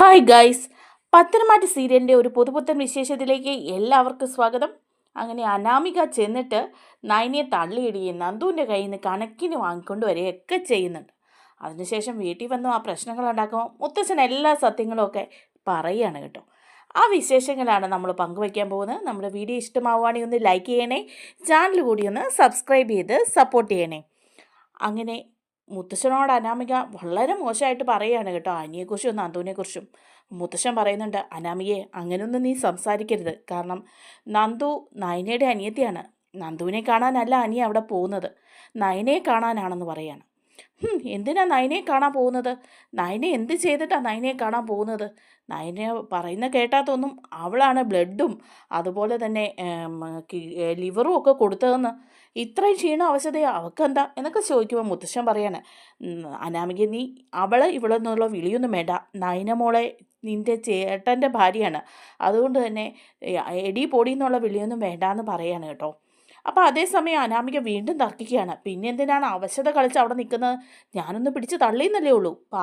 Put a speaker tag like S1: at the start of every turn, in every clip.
S1: Hi guys പത്തനമാറ്റ് സീരിയലിന്റെ ഒരു പുതുപുത്തൻ വിശേഷത്തിലേക്ക് എല്ലാവർക്കും സ്വാഗതം. അങ്ങനെ അനാമിക ചെന്നിട്ട് നയനിയെ തള്ളിയിടുകയും നന്ദുവിന്റെ കയ്യിൽ നിന്ന് കണക്കിന് വാങ്ങിക്കൊണ്ട് വരികയൊക്കെ ചെയ്യുന്നുണ്ട്. അതിനുശേഷം വീട്ടിൽ വന്നു ആ പ്രശ്നങ്ങൾ ഉണ്ടാക്കുമ്പോൾ മുത്തച്ഛൻ എല്ലാ സത്യങ്ങളൊക്കെ പറയുകയാണ് കേട്ടോ. ആ വിശേഷങ്ങളാണ് നമ്മൾ പങ്കുവയ്ക്കാൻ പോകുന്നത്. നമ്മുടെ വീഡിയോ ഇഷ്ടമാവുകയാണെങ്കിൽ ഒന്ന് ലൈക്ക് ചെയ്യണേ ചാനൽ കൂടി ഒന്ന് സബ്സ്ക്രൈബ് ചെയ്ത് സപ്പോർട്ട് ചെയ്യണേ. അങ്ങനെ മുത്തശ്ശനോട് അനാമിക വളരെ മോശമായിട്ട് പറയുകയാണ് കേട്ടോ അനിയെക്കുറിച്ചും നന്ദുവിനെക്കുറിച്ചും മുത്തശ്ശൻ പറയുന്നുണ്ട് അനാമികയെ അങ്ങനെയൊന്നും നീ സംസാരിക്കരുത്. കാരണം നന്ദു നയനയുടെ അനിയത്തിയാണ്. നന്ദുവിനെ കാണാനല്ല അനിയ അവിടെ പോകുന്നത്. നയനയെ കാണാനാണെന്ന് പറയാണ്. എന്തിനാ നയനയെ കാണാൻ പോകുന്നത്? നയനെ എന്ത് ചെയ്തിട്ടാണ് നയനയെ കാണാൻ പോകുന്നത്? നയനെ പറയുന്ന കേട്ടാത്തൊന്നും അവളാണ് ബ്ലഡും അതുപോലെ തന്നെ ലിവറും ഒക്കെ കൊടുത്തതെന്ന് ഇത്രയും ക്ഷീണം അവശതയോ അവക്കെന്താ എന്നൊക്കെ ചോദിക്കുമ്പോൾ മുത്തശ്ശൻ പറയാണ് "ഉം, അനാമിക നീ അവളെ നിന്നുള്ള വിളിയൊന്നും വേണ്ട. നയന മോളെ നിന്റെ ചേട്ടന്റെ ഭാര്യയാണ്. അതുകൊണ്ട് തന്നെ എടി പൊടി എന്നുള്ള വിളിയൊന്നും വേണ്ടാന്ന് പറയാണ് കേട്ടോ. അപ്പോൾ അതേസമയം അനാമിക വീണ്ടും തർക്കിക്കുകയാണ്. പിന്നെ എന്തിനാണ് അവശത കളിച്ച് അവിടെ നിൽക്കുന്നത്? ഞാനൊന്ന് പിടിച്ച് തള്ളിയെന്നല്ലേ ഉള്ളൂ. അപ്പോൾ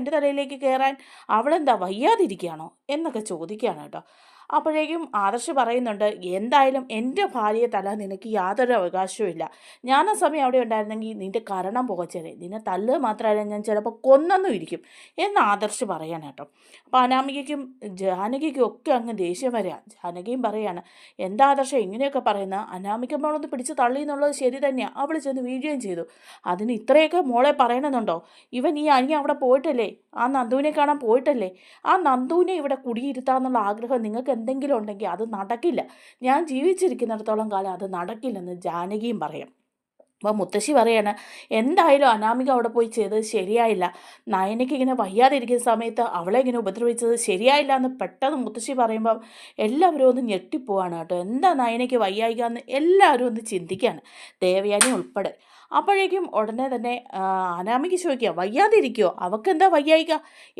S1: എന്റെ തലയിലേക്ക് കയറാൻ അവളെന്താ വയ്യാതിരിക്കുകയാണോ എന്നൊക്കെ ചോദിക്കുകയാണ് കേട്ടോ. അപ്പോഴേക്കും ആദർശ് പറയുന്നുണ്ട് എന്തായാലും എന്റെ ഭാര്യയെ തല നിനക്ക് യാതൊരു അവകാശവും ഇല്ല. ഞാൻ ആ സമയം അവിടെ ഉണ്ടായിരുന്നെങ്കിൽ നിന്റെ കരണം പുകച്ചേരെ നിന്നെ തല്ല് മാത്രമല്ല ഞാൻ ചിലപ്പോൾ കൊന്നെന്നും ഇരിക്കും എന്ന് ആദർശ് പറയാൻ കേട്ടോ. അപ്പോൾ അനാമികയ്ക്കും ജാനകിക്കും ഒക്കെ അങ്ങ് ദേഷ്യം വരിക. ജാനകിയും പറയാണ് എന്താ ആദർശം ഇങ്ങനെയൊക്കെ പറയുന്നത്? അനാമിക മോളൊന്ന് പിടിച്ച് തള്ളി എന്നുള്ളത് ശരി തന്നെയാണ് അവൾ ചെന്ന് വീഴുകയും ചെയ്തു. അതിന് ഇത്രയൊക്കെ മോളെ പറയണമെന്നുണ്ടോ? ഇവൻ ഈ അനി അവിടെ പോയിട്ടല്ലേ? ആ നന്ദുവിനെ കാണാൻ പോയിട്ടല്ലേ? ആ നന്ദുവിനെ ഇവിടെ കുടിയിരുത്താന്നുള്ള ആഗ്രഹം നിങ്ങൾക്ക് എന്തെങ്കിലും ഉണ്ടെങ്കിൽ അത് നടക്കില്ല. ഞാൻ ജീവിച്ചിരിക്കുന്നിടത്തോളം കാലം അത് നടക്കില്ലെന്ന് ജാനകിയും പറയാം. അപ്പോൾ മുത്തശ്ശി പറയാണ് എന്തായാലും അനാമിക അവിടെ പോയി ചെയ്തത് ശരിയായില്ല. നയനയ്ക്ക് ഇങ്ങനെ വയ്യാതിരിക്കുന്ന സമയത്ത് അവളെ ഇങ്ങനെ ഉപദ്രവിച്ചത് ശരിയായില്ല എന്ന് പെട്ടെന്ന് മുത്തശ്ശി പറയുമ്പോൾ എല്ലാവരും ഒന്ന് ഞെട്ടിപ്പോവാണ് കേട്ടോ. എന്താ നയനയ്ക്ക് വയ്യായിക എന്ന് എല്ലാവരും ഒന്ന് ചിന്തിക്കുകയാണ് ദേവയാനി ഉൾപ്പെടെ. അപ്പോഴേക്കും ഉടനെ തന്നെ അനാമിക്ക് അനാമിക ചോദിക്കുക വയ്യാതിരിക്കുമോ അവൾക്ക് എന്താ വയ്യായിക?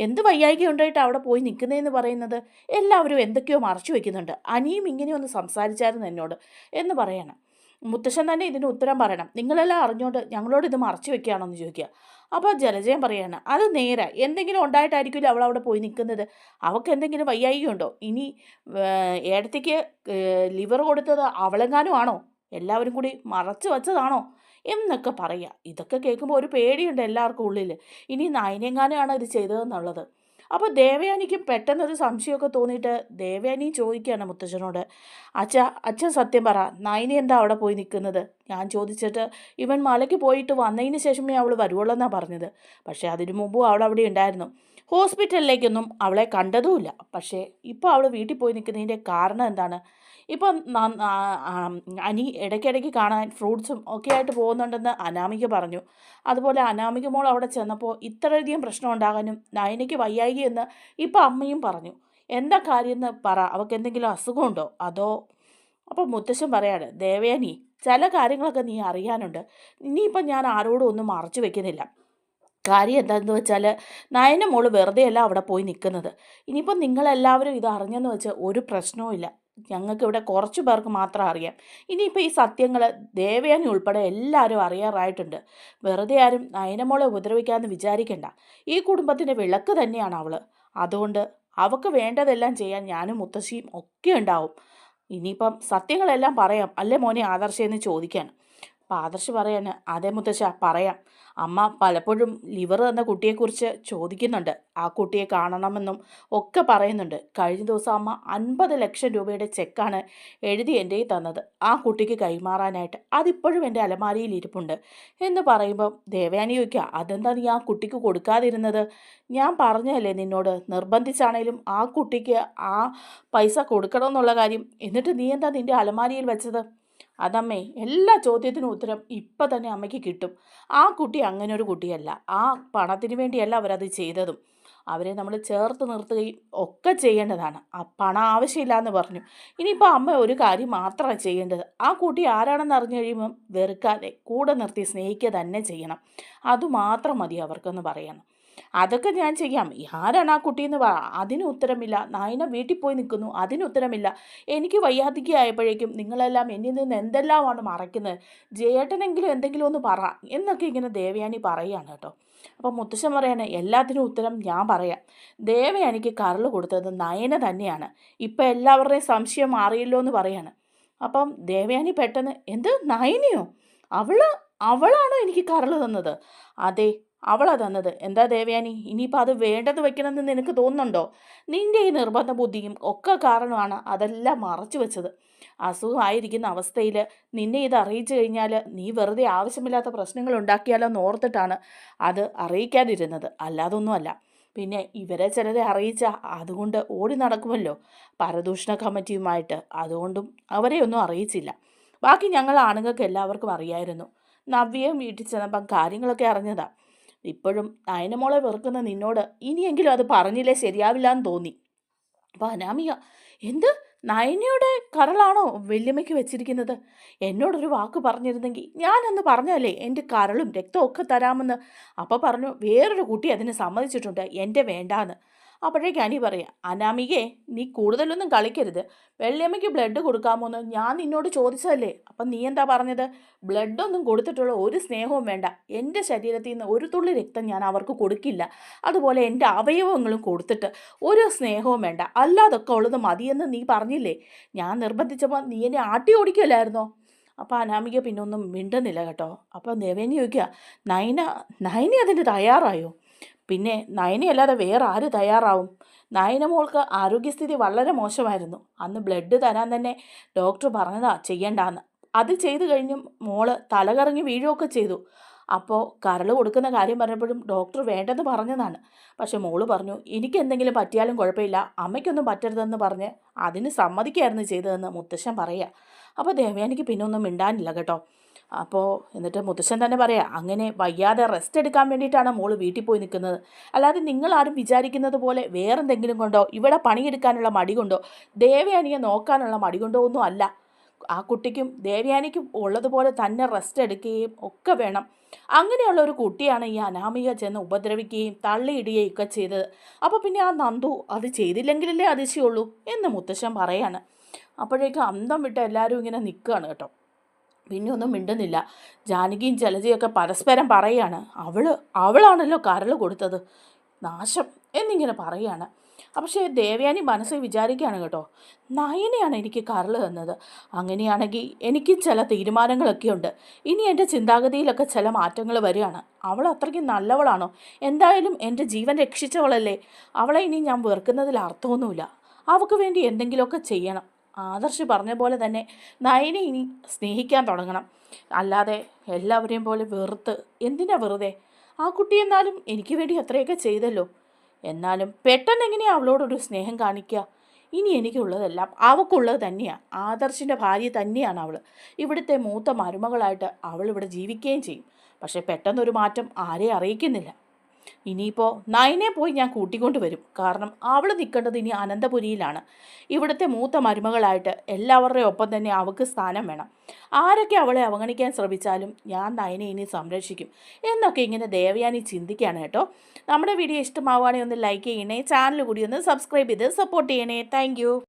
S1: എന്ത് വയ്യായിക ഉണ്ടായിട്ട് അവിടെ പോയി നിൽക്കുന്നതെന്ന് പറയുന്നത്? എല്ലാവരും എന്തൊക്കെയോ മറച്ചു വയ്ക്കുന്നുണ്ട് അനിയും ഇങ്ങനെയൊന്ന് സംസാരിച്ചായിരുന്നു എന്നോട് എന്ന് പറയണം. മുത്തശ്ശൻ തന്നെ ഇതിന് ഉത്തരം പറയണം. നിങ്ങളെല്ലാം അറിഞ്ഞുകൊണ്ട് ഞങ്ങളോട് ഇത് മറച്ചു വെക്കുകയാണോ എന്ന് ചോദിക്കുക. അപ്പോൾ ജലജയം പറയാണ് അത് നേരെ. എന്തെങ്കിലും ഉണ്ടായിട്ടായിരിക്കില്ല അവൾ അവിടെ പോയി നിൽക്കുന്നത്. അവൾക്ക് എന്തെങ്കിലും വയ്യായികയുണ്ടോ ഇനി ഏടത്തേക്ക് ലിവർ കൊടുത്തത് അവളെങ്ങാനും ആണോ? എല്ലാവരും കൂടി മറച്ചു വച്ചതാണോ? എന്നൊക്കെ പറയുക. ഇതൊക്കെ കേൾക്കുമ്പോൾ ഒരു പേടിയുണ്ട് എല്ലാവർക്കും ഉള്ളിൽ ഇനി നയനെങ്ങാനുമാണ് ഇത് ചെയ്തതെന്നുള്ളത്. അപ്പോൾ ദേവയാനിക്കും പെട്ടെന്നൊരു സംശയമൊക്കെ തോന്നിയിട്ട് ദേവയാനി ചോദിക്കുകയാണ് മുത്തച്ഛനോട്. അച്ഛ അച്ഛൻ സത്യം പറ നൈനി എന്താ അവിടെ പോയി നിൽക്കുന്നത്? ഞാൻ ചോദിച്ചിട്ട് ഇവൻ മലയ്ക്ക് പോയിട്ട് വന്നതിന് ശേഷമേ അവൾ വരുവുള്ളൂ എന്നാണ് പറഞ്ഞത്. പക്ഷേ അതിനു മുമ്പും അവൾ അവിടെ ഉണ്ടായിരുന്നു. ഹോസ്പിറ്റലിലേക്കൊന്നും അവളെ കണ്ടതുമില്ല. പക്ഷേ ഇപ്പോൾ അവൾ വീട്ടിൽ പോയി നിൽക്കുന്നതിന്റെ കാരണം എന്താണ്? ഇപ്പം അനി ഇടയ്ക്കിടയ്ക്ക് കാണാൻ ഫ്രൂട്ട്സും ഒക്കെ ആയിട്ട് പോകുന്നുണ്ടെന്ന് അനാമിക പറഞ്ഞു. അതുപോലെ അനാമിക മോൾ അവിടെ ചെന്നപ്പോൾ ഇത്രയധികം പ്രശ്നം ഉണ്ടാകാനും നയനയ്ക്ക് വയ്യായി എന്ന് ഇപ്പം അമ്മയും പറഞ്ഞു. എന്താ കാര്യം എന്ന് പറ. അവൾക്ക് എന്തെങ്കിലും അസുഖമുണ്ടോ? അതോ അപ്പോൾ മുത്തശ്ശൻ പറയാണ് ദേവയാനി ചില കാര്യങ്ങളൊക്കെ നീ അറിയാനുണ്ട്. ഇനിയിപ്പം ഞാൻ ആരോടും ഒന്നും മറച്ചു വെക്കുന്നില്ല. കാര്യം എന്താണെന്ന് വെച്ചാൽ നയന മോൾ വെറുതെയല്ല അവിടെ പോയി നിൽക്കുന്നത് ഇനിയിപ്പം നിങ്ങളെല്ലാവരും ഇത് അറിഞ്ഞെന്ന് വെച്ചാൽ ഒരു പ്രശ്നവും ഇല്ല. ഞങ്ങൾക്ക് ഇവിടെ കുറച്ച് പേർക്ക് മാത്രം അറിയാം. ഇനിയിപ്പോൾ ഈ സത്യങ്ങൾ ദേവയാനി ഉൾപ്പെടെ എല്ലാവരും അറിയാറായിട്ടുണ്ട്. വെറുതെ ആരും നയനമോളെ ഉപദ്രവിക്കാമെന്ന് വിചാരിക്കണ്ട. ഈ കുടുംബത്തിന്റെ വിളക്ക് തന്നെയാണ് അവൾ അതുകൊണ്ട് അവൾക്ക് വേണ്ടതെല്ലാം ചെയ്യാൻ ഞാനും മുത്തശ്ശിയും ഒക്കെ ഉണ്ടാവും. ഇനിയിപ്പം സത്യങ്ങളെല്ലാം പറയാം. അല്ലേ മോനെ ആദർശയെന്ന് ചോദിക്കാൻ? അപ്പം ആദർശ് പറയാണ് അതേ മുത്തശ്ശ പറയാം. അമ്മ പലപ്പോഴും ലിവർ എന്ന കുട്ടിയെക്കുറിച്ച് ചോദിക്കുന്നുണ്ട്. ആ കുട്ടിയെ കാണണമെന്നും ഒക്കെ പറയുന്നുണ്ട്. കഴിഞ്ഞ ദിവസം അമ്മ അൻപത് ലക്ഷം രൂപയുടെ ചെക്കാണ് എഴുതി എന്റെ തന്നത്. ആ കുട്ടിക്ക് കൈമാറാനായിട്ട് അതിപ്പോഴും എന്റെ അലമാരിയിൽ ഇരിപ്പുണ്ട് എന്ന് പറയുമ്പോൾ ദേവയാനി ചോദിക്കുക അതെന്താ നീ ആ കുട്ടിക്ക് കൊടുക്കാതിരുന്നത്? ഞാൻ പറഞ്ഞല്ലേ നിന്നോട്? നിർബന്ധിച്ചാണേലും ആ കുട്ടിക്ക് ആ പൈസ കൊടുക്കണമെന്നുള്ള കാര്യം. എന്നിട്ട് നീ എന്താ നിന്റെ അലമാരിയിൽ വെച്ചത്? അതമ്മേ എല്ലാ ചോദ്യത്തിനും ഉത്തരം ഇപ്പം തന്നെ അമ്മയ്ക്ക് കിട്ടും. ആ കുട്ടി അങ്ങനെ ഒരു കുട്ടിയല്ല. ആ പണത്തിന് വേണ്ടിയല്ല അവരത് ചെയ്തതും. അവരെ നമ്മൾ ചേർത്ത് നിർത്തുകയും ഒക്കെ ചെയ്യേണ്ടതാണ്. ആ പണം ആവശ്യമില്ല എന്ന് പറഞ്ഞു. ഇനിയിപ്പോൾ അമ്മ ഒരു കാര്യം മാത്രമാണ് ചെയ്യേണ്ടത്. ആ കുട്ടി ആരാണെന്ന് അറിഞ്ഞു കഴിയുമ്പം വെറുക്കാതെ കൂടെ നിർത്തി സ്നേഹിക്കുക തന്നെ ചെയ്യണം. അതുമാത്രം മതി അവർക്കെന്ന് പറയണം. അതൊക്കെ ഞാൻ ചെയ്യാം. ആരാണ് ആ കുട്ടിയെന്ന് പറ അതിന് ഉത്തരമില്ല. നായന വീട്ടിൽ പോയി നിൽക്കുന്നു. അതിന് ഉത്തരമില്ല. എനിക്ക് വയ്യാതികയായപ്പോഴേക്കും നിങ്ങളെല്ലാം എന്നിൽ നിന്ന് എന്തെല്ലാമാണ് മറയ്ക്കുന്നത്? ജേട്ടനെങ്കിലും എന്തെങ്കിലും ഒന്ന് പറ എന്നൊക്കെ ഇങ്ങനെ ദേവയാനി പറയുകയാണ് കേട്ടോ. അപ്പം മുത്തശ്ശൻ പറയാണ് എല്ലാത്തിനും ഉത്തരം ഞാൻ പറയാം. ദേവയാനിക്ക് കരൾ കൊടുത്തത് നയന തന്നെയാണ്. ഇപ്പം എല്ലാവരുടെയും സംശയം മാറിയല്ലോ എന്ന് പറയാണ്. അപ്പം ദേവയാനി പെട്ടെന്ന് എന്ത്? നയനയോ? അവൾ അവളാണോ എനിക്ക് കരൾ തന്നത്? അതെ അവളാ തന്നത്. എന്താ ദേവയാനി? ഇനിയിപ്പോൾ അത് വേണ്ടത് വെക്കണമെന്ന് നിനക്ക് തോന്നുന്നുണ്ടോ? നിന്റെ ഈ നിർബന്ധ ബുദ്ധിയും ഒക്കെ കാരണമാണ് അതെല്ലാം മറച്ചു വെച്ചത്. അസുഖമായിരിക്കുന്ന അവസ്ഥയിൽ നിന്നെ ഇത് അറിയിച്ചു കഴിഞ്ഞാൽ നീ വെറുതെ ആവശ്യമില്ലാത്ത പ്രശ്നങ്ങൾ ഉണ്ടാക്കിയാലോ എന്ന് ഓർത്തിട്ടാണ് അത് അറിയിക്കാതിരുന്നത്. അല്ലാതൊന്നുമല്ല. പിന്നെ ഇവരെ ചിലരെ അറിയിച്ച അതുകൊണ്ട് ഓടി നടക്കുമല്ലോ പരദൂഷണ കമ്മിറ്റിയുമായിട്ട്. അതുകൊണ്ടും അവരെ ഒന്നും അറിയിച്ചില്ല. ബാക്കി ഞങ്ങൾ ആണുങ്ങൾക്ക് എല്ലാവർക്കും അറിയായിരുന്നു. നവ്യയും വീട്ടിൽ ചെന്നപ്പം കാര്യങ്ങളൊക്കെ അറിഞ്ഞതാ. ഇപ്പോഴും നയനമോളെ വെറുക്കുന്ന നിന്നോട് ഇനിയെങ്കിലും അത് പറഞ്ഞില്ലേ ശരിയാവില്ല എന്ന് തോന്നി. അപ്പോൾ അനാമിക എന്ത്? നയനയുടെ കരളാണോ വല്യമ്മയ്ക്ക് വെച്ചിരിക്കുന്നത്? എന്നോടൊരു വാക്ക് പറഞ്ഞിരുന്നെങ്കിൽ ഞാനന്ന് പറഞ്ഞല്ലേ എന്റെ കരളും രക്തമൊക്കെ തരാമെന്ന്. അപ്പോൾ പറഞ്ഞു വേറൊരു കുട്ടി അതിനെ സമ്മതിച്ചിട്ടുണ്ട് എന്റെ വേണ്ടാന്ന്. അപ്പോഴേക്ക് അനി പറയാം അനാമികയെ നീ കൂടുതലൊന്നും കളിക്കരുത്. വെള്ളിയമ്മയ്ക്ക് ബ്ലഡ് കൊടുക്കാമോന്ന് ഞാൻ നിന്നോട് ചോദിച്ചതല്ലേ? അപ്പം നീ എന്താ പറഞ്ഞത്? ബ്ലഡൊന്നും കൊടുത്തിട്ടുള്ള ഒരു സ്നേഹവും വേണ്ട. എന്റെ ശരീരത്തിൽ നിന്ന് ഒരു തുള്ളി രക്തം ഞാൻ അവർക്ക് കൊടുക്കില്ല. അതുപോലെ എന്റെ അവയവങ്ങളും കൊടുത്തിട്ട് ഒരു സ്നേഹവും വേണ്ട. അല്ലാതൊക്കെ ഉള്ളത് മതിയെന്ന് നീ പറഞ്ഞില്ലേ? ഞാൻ നിർബന്ധിച്ചപ്പോൾ നീ എന്നെ ആട്ടി ഓടിക്കല്ലായിരുന്നോ? അപ്പോൾ അനാമിക പിന്നെ ഒന്നും മിണ്ടുന്നില്ല കേട്ടോ. അപ്പോൾ നെവേനി ചോദിക്കുക നൈന നയനി അതിന് തയ്യാറായോ? പിന്നെ നയനയല്ലാതെ വേറെ ആര് തയ്യാറാവും? നയന മോൾക്ക് ആരോഗ്യസ്ഥിതി വളരെ മോശമായിരുന്നു. അന്ന് ബ്ലഡ് തരാൻ തന്നെ ഡോക്ടർ പറഞ്ഞതാ ചെയ്യണ്ടാന്ന് അത് ചെയ്തു കഴിഞ്ഞും മോൾ തലകറങ്ങി വീഴുകയൊക്കെ ചെയ്തു. അപ്പോൾ കരൾ കൊടുക്കുന്ന കാര്യം പറഞ്ഞപ്പോഴും ഡോക്ടർ വേണ്ടെന്ന് പറഞ്ഞതാണ്. പക്ഷെ മോൾ പറഞ്ഞു എനിക്ക് എന്തെങ്കിലും പറ്റിയാലും കുഴപ്പമില്ല. അമ്മയ്ക്കൊന്നും പറ്റരുതെന്ന് പറഞ്ഞ് അതിന് സമ്മതിക്കായിരുന്നു ചെയ്തതെന്ന് മുത്തശ്ശൻ പറയുക അപ്പോൾ ദേവയാനിക്ക് പിന്നെ ഒന്നും മിണ്ടാനില്ല കേട്ടോ. അപ്പോൾ എന്നിട്ട് മുത്തശ്ശൻ തന്നെ പറയാം അങ്ങനെ വയ്യാതെ റെസ്റ്റ് എടുക്കാൻ വേണ്ടിയിട്ടാണ് മോൾ വീട്ടിൽ പോയി നിൽക്കുന്നത്. അല്ലാതെ നിങ്ങളാരും വിചാരിക്കുന്നത് പോലെ വേറെന്തെങ്കിലും കൊണ്ടോ ഇവിടെ പണിയെടുക്കാനുള്ള മടി കൊണ്ടോ ദേവയാനിയെ നോക്കാനുള്ള മടി കൊണ്ടോ ഒന്നും അല്ല. ആ കുട്ടിക്കും ദേവയാനിക്കും ഉള്ളതുപോലെ തന്നെ റെസ്റ്റ് എടുക്കുകയും ഒക്കെ വേണം. അങ്ങനെയുള്ള ഒരു കുട്ടിയാണ് ഈ അനാമിക ചെന്ന് ഉപദ്രവിക്കുകയും തള്ളിയിടുകയും ഒക്കെ ചെയ്തത്. അപ്പോൾ പിന്നെ ആ നന്ദു അത് ചെയ്തില്ലെങ്കിലല്ലേ അതിശയുള്ളൂ എന്ന് മുത്തശ്ശൻ പറയാണ്. അപ്പോഴേക്കും അന്തം വിട്ട് എല്ലാവരും ഇങ്ങനെ നിൽക്കുകയാണ് കേട്ടോ. പിന്നെ ഒന്നും മിണ്ടുന്നില്ല. ജാനകിയും ജലജയൊക്കെ പരസ്പരം പറയാണ് അവൾ അവളാണല്ലോ കരൾ കൊടുത്തത്. നാശം എന്നിങ്ങനെ പറയാണ്. പക്ഷേ ദേവയാനി മനസ്സിൽ വിചാരിക്കുകയാണ് കേട്ടോ നയനെയാണ് എനിക്ക് കരൾ തന്നത്. അങ്ങനെയാണെങ്കിൽ എനിക്ക് ചില തീരുമാനങ്ങളൊക്കെ ഉണ്ട്. ഇനി എന്റെ ചിന്താഗതിയിലൊക്കെ ചില മാറ്റങ്ങൾ വരികയാണ്. അവൾ അത്രയ്ക്ക് നല്ലവളാണോ? എന്തായാലും എന്റെ ജീവൻ രക്ഷിച്ചവളല്ലേ? അവളെ ഇനി ഞാൻ വെറുക്കുന്നതിൽ അർത്ഥമൊന്നുമില്ല. അവൾക്ക് വേണ്ടി എന്തെങ്കിലുമൊക്കെ ചെയ്യണം. ആദർശ് പറഞ്ഞ പോലെ തന്നെ നയനെ ഇനി സ്നേഹിക്കാൻ തുടങ്ങണം. അല്ലാതെ എല്ലാവരെയും പോലെ വെറുത്ത് എന്തിനാ വെറുതെ? ആ കുട്ടി എന്നാലും എനിക്ക് വേണ്ടി അത്രയൊക്കെ ചെയ്തല്ലോ. എന്നാലും പെട്ടെന്ന് എങ്ങനെയാ അവളോടൊരു സ്നേഹം കാണിക്കുക ഇനി എനിക്കുള്ളതെല്ലാം അവൾക്കുള്ളത് തന്നെയാണ് ആദർശിന്റെ ഭാര്യ തന്നെയാണ് അവൾ ഇവിടുത്തെ മൂത്ത മരുമകളായിട്ട് അവൾ ഇവിടെ ജീവിക്കുകയും ചെയ്യും. പക്ഷേ പെട്ടെന്നൊരു മാറ്റം ആരെയും അറിയിക്കുന്നില്ല. ഇനിയിപ്പോൾ നയനെ പോയി ഞാൻ കൂട്ടിക്കൊണ്ട് വരും. കാരണം അവൾ നിൽക്കേണ്ടത് ഇനി അനന്തപുരിയിലാണ്. ഇവിടുത്തെ മൂത്ത മരുമകളായിട്ട് എല്ലാവരുടെയും ഒപ്പം തന്നെ അവൾക്ക് സ്ഥാനം വേണം. ആരൊക്കെ അവളെ അവഗണിക്കാൻ ശ്രമിച്ചാലും ഞാൻ നയനെ ഇനി സംരക്ഷിക്കും. എന്നൊക്കെ ഇങ്ങനെ ദേവയാനി ചിന്തിക്കുകയാണ് കേട്ടോ. നമ്മുടെ വീഡിയോ ഇഷ്ടമാവുകയാണെങ്കിൽ ഒന്ന് ലൈക്ക് ചെയ്യണേ ചാനൽ കൂടി ഒന്ന് സബ്സ്ക്രൈബ് ചെയ്ത് സപ്പോർട്ട് ചെയ്യണേ. താങ്ക്